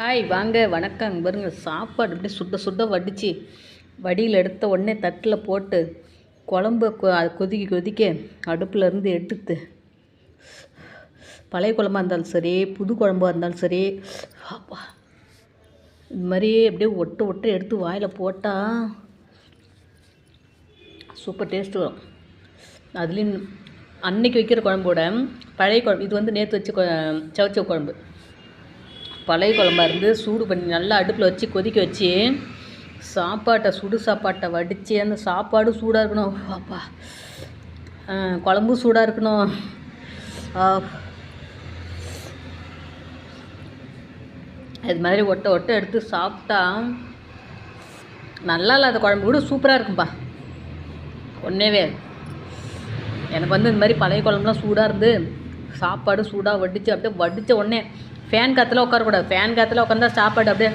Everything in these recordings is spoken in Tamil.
ஹாய் வாங்க வணக்கம். பாருங்க சாப்பாடு அப்படியே சுட சுட வடித்து வடியில் எடுத்த உடனே தட்டில் போட்டு குழம்பு கொ- கொதிக்க கொதிக்க அடுப்பில் இருந்து எடுத்து பழைய குழம்பா இருந்தாலும் சரி புது குழம்பாக இருந்தாலும் சரி அப்பா இது மாதிரி அப்படியே ஒட்டு ஒட்ட எடுத்து வாயில் போட்டால் சூப்பர் டேஸ்ட் வரும். அதுலேயும் அன்னைக்கு வைக்கிற குழம்போட பழைய குழம்பு இது வந்து நேற்று வச்ச கொ- குழம்பு. பழைய குழம்பா இருந்து சூடு பண்ணி நல்லா அடுப்பில் வச்சு கொதிக்க வச்சு சாப்பாட்டை சுடு சாப்பாட்டை வடித்து அந்த சாப்பாடும் சூடாக இருக்கணும். அப்பா குழம்பும் சூடாக இருக்கணும். இது மாதிரி ஒட்ட ஒட்ட எடுத்து சாப்பிட்டா நல்லா இல்லாத குழம்பு கூட சூப்பராக இருக்கும்பா. ஒன்றேவே எனக்கு வந்து இந்த மாதிரி பழைய குழம்புலாம் சூடாக இருந்து சாப்பாடு சூடாக வடித்து அப்படியே வடித்த உடனே ஃபேன் காற்றுல உட்காரக்கூடாது ஃபேன் காற்றுல உட்காந்தா சாப்பாடு அப்படியே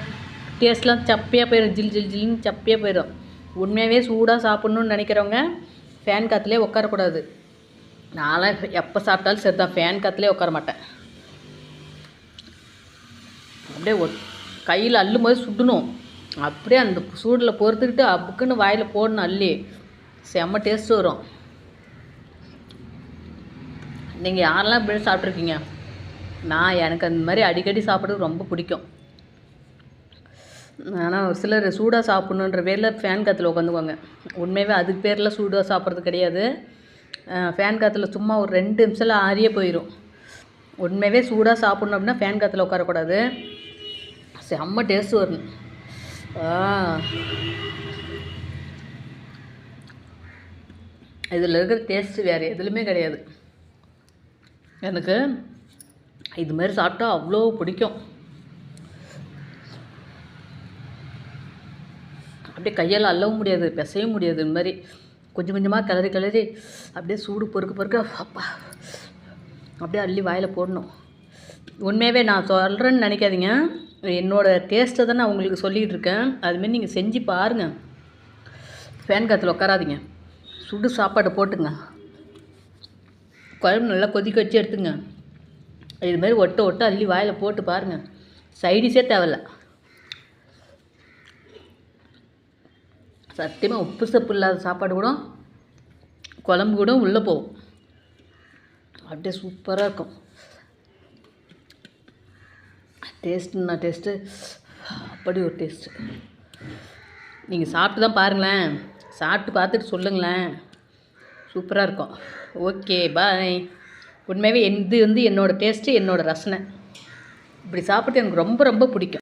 டேஸ்ட்லாம் சப்பையாக போயிடும் ஜில் ஜில் ஜில்னு சப்பையாக போயிடும் உண்மையாகவே சூடாக சாப்பிட்ணுன்னு நினைக்கிறவங்க ஃபேன் காற்றுலேயே உட்காரக்கூடாது நான்லாம் எப்போ சாப்பிட்டாலும் சரி தான் ஃபேன் காற்றுலேயே உட்கார மாட்டேன். அப்படியே ஒ கையில் அள்ளும் போது சுடணும் அப்படியே அந்த சூடில் பொறுத்துக்கிட்டு அப்புக்குன்னு வாயில் போடணும் அள்ளி செம்ம டேஸ்ட் வரும். நீங்கள் யாரெல்லாம் இப்படி சாப்பிட்ருக்கீங்க நான் எனக்கு அந்த மாதிரி அடிக்கடி சாப்பிட்றது ரொம்ப பிடிக்கும். ஆனால் ஒரு சிலர் சூடாக சாப்பிட்ணுன்ற பேரில் ஃபேன் காற்றுல உட்காந்துக்குவாங்க. உண்மையாகவே அதுக்கு பேரில் சூடாக சாப்பிட்றது கிடையாது. ஃபேன் காற்றுல சும்மா ஒரு ரெண்டு நிமிஷத்தில் ஆறியே போயிடும் உண்மையாகவே சூடாக சாப்பிட்ணும் அப்படின்னா ஃபேன் காற்றுல உட்காரக்கூடாது. செம்ம டேஸ்ட் வரும். இதில் இருக்கிற டேஸ்ட்டு வேறு எதுலையுமே கிடையாது. எனக்கு இது மாதிரி சாப்பிட்டா அவ்வளோ பிடிக்கும். அப்படியே கையால் அள்ளவும் முடியாது பிசையவும் முடியாது இந்த மாதிரி. கொஞ்சம் கொஞ்சமாக கிளறி கிளறி அப்படியே சூடு பொறுக்க பொறுக்க அப்பா அப்படியே அள்ளி வாயில் போடணும். உண்மையாகவே நான் சொல்கிறேன்னு நினைக்காதீங்க. என்னோடய டேஸ்ட்டை தான் நான் உங்களுக்கு சொல்லிகிட்டு இருக்கேன். அதுமாரி நீங்கள் செஞ்சு பாருங்கள் ஃபேன் காற்றுல உட்காராதீங்க சுடு சாப்பாடு போட்டுங்க. குழம்பு நல்லா கொதிக்க வச்சு எடுத்துங்க. இது மாதிரி ஒட்ட ஒட்ட அள்ளி வாயில் போட்டு பாருங்கள் சைடிஷே தேவையில்ல. சத்தியமாக உப்பு சப்பு இல்லாத சாப்பாடு கூட குழம்பு கூட உள்ளே போகும். அப்படியே சூப்பராக இருக்கும். டேஸ்ட்டுன்னா டேஸ்ட்டு அப்படி ஒரு டேஸ்ட்டு நீங்கள் சாப்பிட்டு தான் பாருங்களேன். சாப்பிட்டு பார்த்துட்டு சொல்லுங்களேன். சூப்பராக இருக்கும். ஓகே பாய் உண்மையாகவே இது வந்து என்னோடய டேஸ்ட்டு என்னோடய ரசனை. இப்படி சாப்பிட்டு எனக்கு ரொம்ப ரொம்ப பிடிக்கும்.